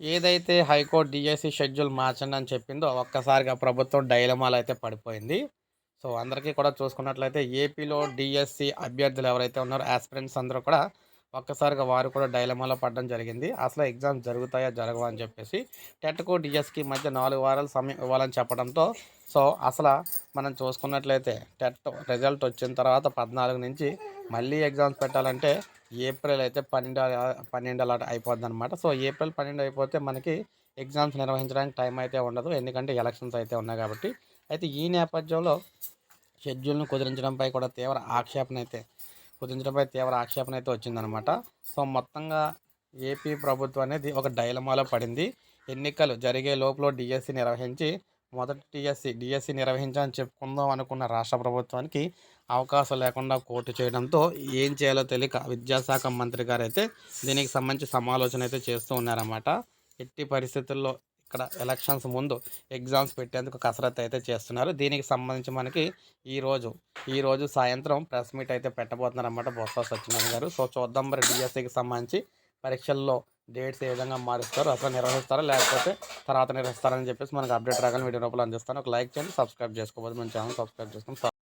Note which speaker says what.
Speaker 1: ఏదైతే high court DSC schedule మార్చండి అని చెప్పిందో ఒక్కసారిగా ప్రభుత్వం డైలమాలు అయితే పడిపోయింది. సో అందరికీ కూడా చూసుకున్నట్లయితే ఏపీలో డిఎస్సి అభ్యర్థులు ఎవరైతే ఉన్నారో ఆస్పిరెంట్స్ అందరూ కూడా ఒక్కసారిగా వారు కూడా డైలమాలో పడడం జరిగింది. అసలు ఎగ్జామ్స్ జరుగుతాయా జరగవా అని చెప్పేసి టెట్కు డిఎస్కి మధ్య నాలుగు వారాలు సమయం ఇవ్వాలని చెప్పడంతో సో అసలు మనం చూసుకున్నట్లయితే టెట్ రిజల్ట్ వచ్చిన తర్వాత పద్నాలుగు నుంచి మళ్ళీ ఎగ్జామ్స్ పెట్టాలంటే ఏప్రిల్ అయితే పన్నెండు పన్నెండు అలా అయిపోద్ది అనమాట సో ఏప్రిల్ పన్నెండు అయిపోతే మనకి ఎగ్జామ్స్ నిర్వహించడానికి టైం అయితే ఉండదు. ఎందుకంటే ఎలక్షన్స్ అయితే ఉన్నాయి కాబట్టి. అయితే ఈ నేపథ్యంలో షెడ్యూల్ను కుదిరించడంపై కూడా తీవ్ర ఆక్షేపణ అయితే కుదించడంపై తీవ్ర ఆక్షేపణ అయితే వచ్చిందనమాట. సో మొత్తంగా ఏపీ ప్రభుత్వం అనేది ఒక డైలమాలో పడింది. ఎన్నికలు జరిగే లోపల డిఎస్సి నిర్వహించి మొదటి డిఎస్సి డిఎస్సి నిర్వహించాలని చెప్పుకుందాం అనుకున్న రాష్ట్ర ప్రభుత్వానికి అవకాశం లేకుండా కోర్టు చేయడంతో ఏం చేయాలో తెలియక విద్యాశాఖ మంత్రి గారు అయితే దీనికి సంబంధించి సమాలోచన అయితే చేస్తూ ఉన్నారన్నమాట. ఎట్టి పరిస్థితుల్లో ఇక్కడ ఎలక్షన్స్ ముందు ఎగ్జామ్స్ పెట్టేందుకు కసరత్తు అయితే చేస్తున్నారు. దీనికి సంబంధించి మనకి ఈరోజు ఈరోజు సాయంత్రం ప్రెస్ మీట్ అయితే పెట్టబోతున్నారన్నమాట బొత్స సత్యనారాయణ గారు. సో చూద్దాం మరి డిఎస్సికి సంబంధించి పరీక్షల్లో డేట్స్ ఏ విధంగా మారుస్తారు అసలు నిర్వహిస్తారా లేకపోతే తర్వాత నిర్వహిస్తారని చెప్పేసి మనకు అప్డేట్ రాగానే వీడియో రూపంలో అందిస్తాను. ఒక లైక్ చేయండి సబ్స్క్రైబ్ చేసుకోబోదు. మన ఛానల్ సబ్స్క్రైబ్ చేసుకుని